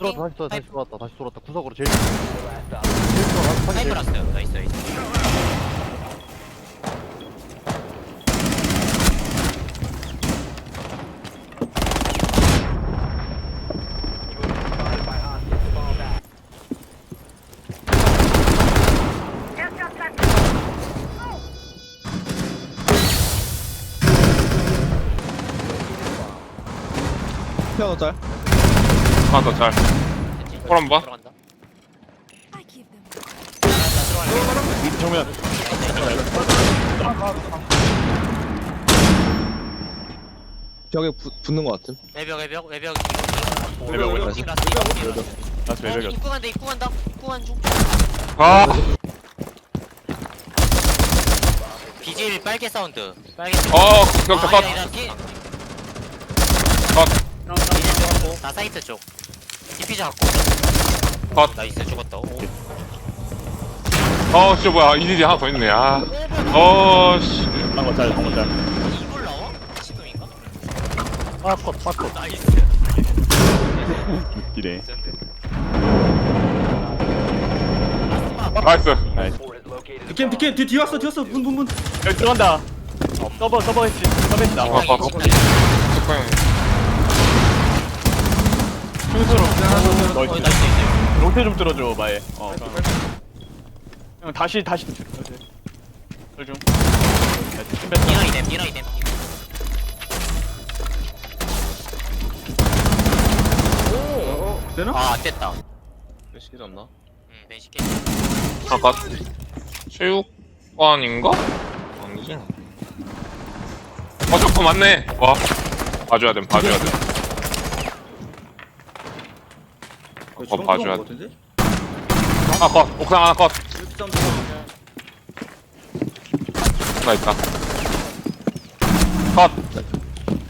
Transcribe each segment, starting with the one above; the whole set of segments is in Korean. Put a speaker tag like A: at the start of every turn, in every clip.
A: 핑,
B: 들어왔다
A: 핑.
B: 다시 돌아 다시. 돌아왔다 다시 돌아왔다 구석으로 제일. 제일 들어가
A: 파이프
B: 제일
A: 났어요. 나이스, 나이스.
C: You have been spotted by hostiles. Fall back.
D: 피아노 짤
E: 하나 더 잘.
A: 됐지?
E: 호람 봐.
A: 들어간다.
F: I them.
D: 정면 벽에 부, 붙는 거 같음
A: 외벽, 외벽, 외벽.
E: 외벽, 외벽.
A: 이거 라스, 이거 라스, 이거 라스.
D: 나스
A: 어, 입구 간다, 입구 간다. 입구 간 중.
E: 아,
A: 비질 빨개 사운드. 빨개.
E: 어, 격, 격, 컷.
A: 아니다, 아니다, 비-
E: 컷.
A: 비질 들어갔고. 나 사이트 쪽. 디피저 갖고.
E: 컷.
A: 나이스, 죽었다. 오.
E: 어, 씨, 뭐야. 이딜이 하나 더 있네. 아. 어, 씨.
D: 방어 짤 방어 짤
A: 이걸 나와? 미친놈인가?
B: 빠컷 빠컷
A: 나이스.
D: 이래
E: 나이스.
D: 나이스
G: 디캠. 디캠 뒤 뒤 왔어 뒤 왔어 문문문
D: 여기 들어간다 어, 서버 서버 했지 서버 했다
E: 어, 어, 어.
A: 식당이
E: 석방이.
D: 충수로
A: 어,
D: 너
A: 나이스, 나이스.
D: 로테 좀 뚫어줘 마에 어 형, 다시 다시 설중
A: 니나 이댐, 니나 이댐.
G: 되나?
A: 아, 안 됐다.
D: 시키졌나?
A: 응, 맨시계.
E: 아까 체육관인가? 아니지. 어, 저거 맞네. 와. 봐줘야 돼, 봐줘야 돼. 어, 봐줘야 돼.
G: 같은데?
E: 하나 컷. 옥상 하나 컷.
G: 들어가면
E: 하나 있다. 컷.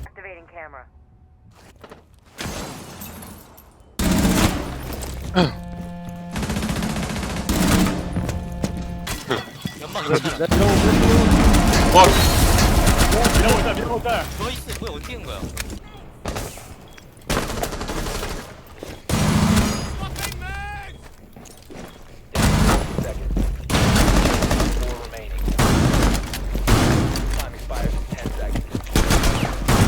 H: Activating camera.
A: 연막 괜찮아.
E: 컷.
D: 밀어볼 짤 밀어볼 짤
A: 나이스, 뭐야, 어떻게 한 거야?
C: seconds. Four remaining. Time expires in 10 seconds.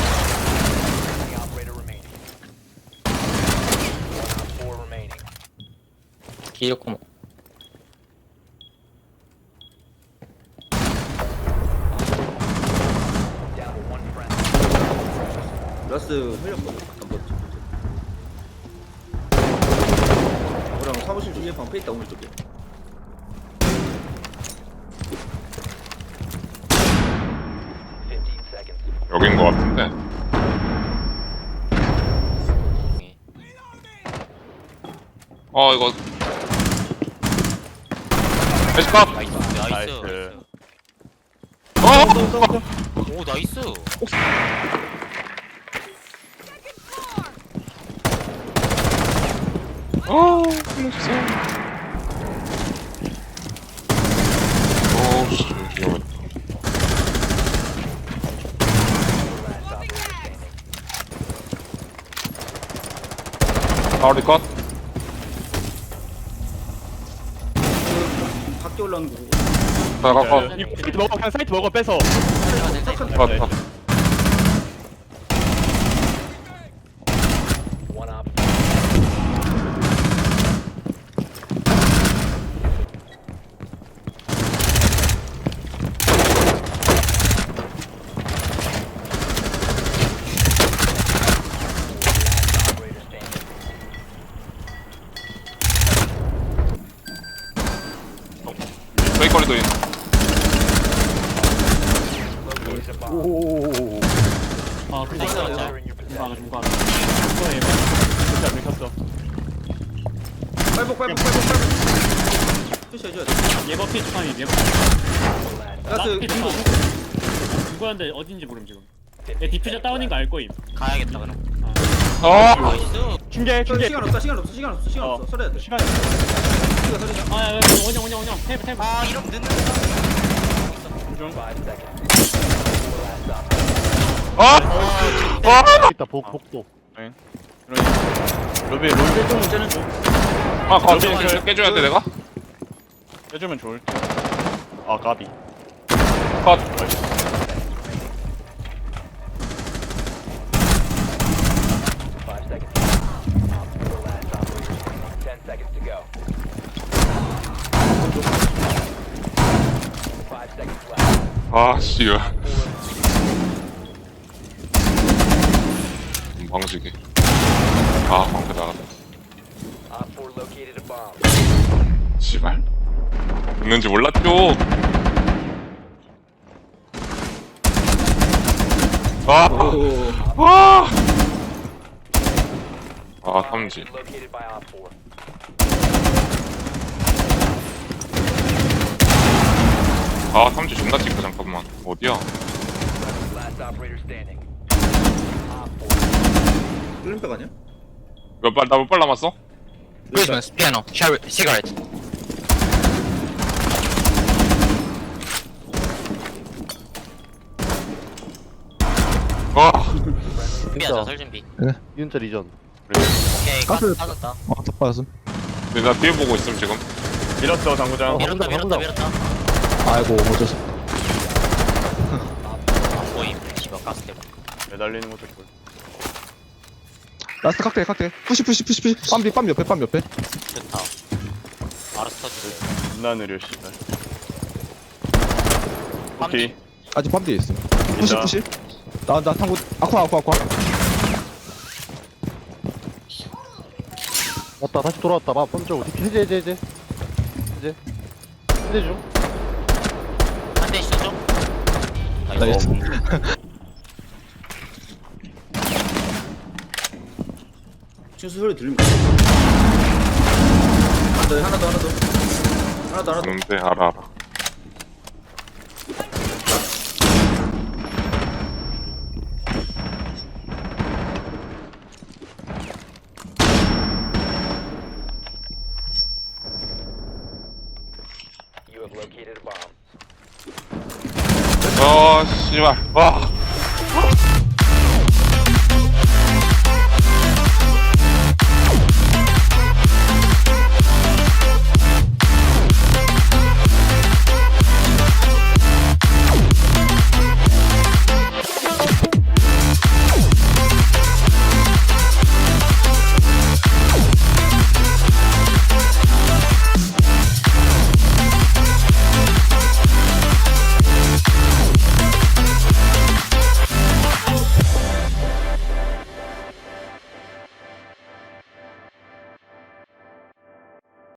C: Friendly operator remaining. One on four remaining.
A: 기억고
C: Down to one friend.
G: 라스 흘렸거든 한 번쯤 그럼 사무실 쪽에 방패 있다
C: Fifteen seconds.
E: 여긴 거 같은데. 어, 이거. 베스트 컷.
A: 나이스, 나이스.
D: 나이스.
E: 어!
A: 오, 나이스.
E: 어, 끝났어. 어, 씨, 위험했다.
C: Standing.
E: 파울이 컷.
G: 밖에 올라오는 거고
E: 나가 컷.
D: 이거 먹어 그냥 사이트 먹어 뺏어
E: 컷, 컷.
C: One op. Last operator standing.
E: 베이커리도 있.
C: Located a bomb.
G: 아
A: 나이스,
C: They're
A: 맞자.
C: your possession.
G: 중간
D: 이번에 진짜 밀켰어.
G: 빨복 빨복 빨복 빨복. 푸시해줘야 돼.
I: 예버 피 주판이 예버
G: 라스
I: 피
G: 민고.
I: 누구한데 어딘지 모름 지금. 내 디퓨저 다운인 거 알 거임.
A: 가야겠다, 그럼.
E: 어!
A: 나이스.
D: 중계
G: 저
D: 중계.
G: 시간 없어 시간 없어 시간 없어 시간
D: 어.
G: 없어. 서려야 돼.
D: 시간
G: 시간 서리자
I: 아야 원영 원영 원영. 테이블 테이블
A: 아, 이러면 늦는
D: 중
C: Five seconds. Last op.
E: 아! 아!
B: 있다 복 복도
D: 로비 로비
I: 쟤는 좀 쟤는 좀
E: 아 거기 깨- 깨줘야 돼 내가?
D: 해주면 좋을 듯 아 까비
E: 컷
C: Five seconds. Op four last operator standing. Ten seconds to go. Five seconds left.
E: 아씨 방식이 아 방패 나갔다
C: Op four located a bomb.
E: 씨발 있는지 몰랐죠 아! 아! 아 삼지
C: Located by Op four.
E: 아 삼지 존나 찍다 잠깐만 어디야
C: Last operator standing.
G: 뚫림백 아니야?
E: 몇발나몇발 남았어?
A: 크리스마스 피아노 샤워 시가렛.
E: 아.
A: 준비하자 설 준비.
B: 이윤자 리전.
A: 오케이 가스 빠졌다.
J: 어, 딱 빠졌음.
E: 근데 나 뒤에 보고 있음 지금.
D: 밀었어 당구장.
A: 밀었다 밀었다 밀었다.
J: 아이고, 어쩌서.
A: 안 보임. 씨발 가스 대박
D: 매달리는 것도 좋을
J: 라스트 칵테일, 칵테일. 푸시, 푸시, 푸시, 푸시. 빰 뒤, 빰 옆에, 빰 옆에.
A: 좋다 알아서 터지고
D: 존나 느려 씨발 오케이
J: 아직 빰 뒤에 있음. 푸시. 푸시. 나, 나 탕구, 아쿠아, 아쿠아, 아쿠아.
B: 왔다 다시 돌아왔다 막 뻔쩍 디피 해제 해제 해제 해제 해제 중
A: 한대 시죠
J: 나이스.
G: 친수 소리 들립니다. 하나 더, 하나 더, 하나 더. 하나 더, 하나 더.
E: 근데 알아 알아
C: You have located a bomb.
E: 아 씨발 와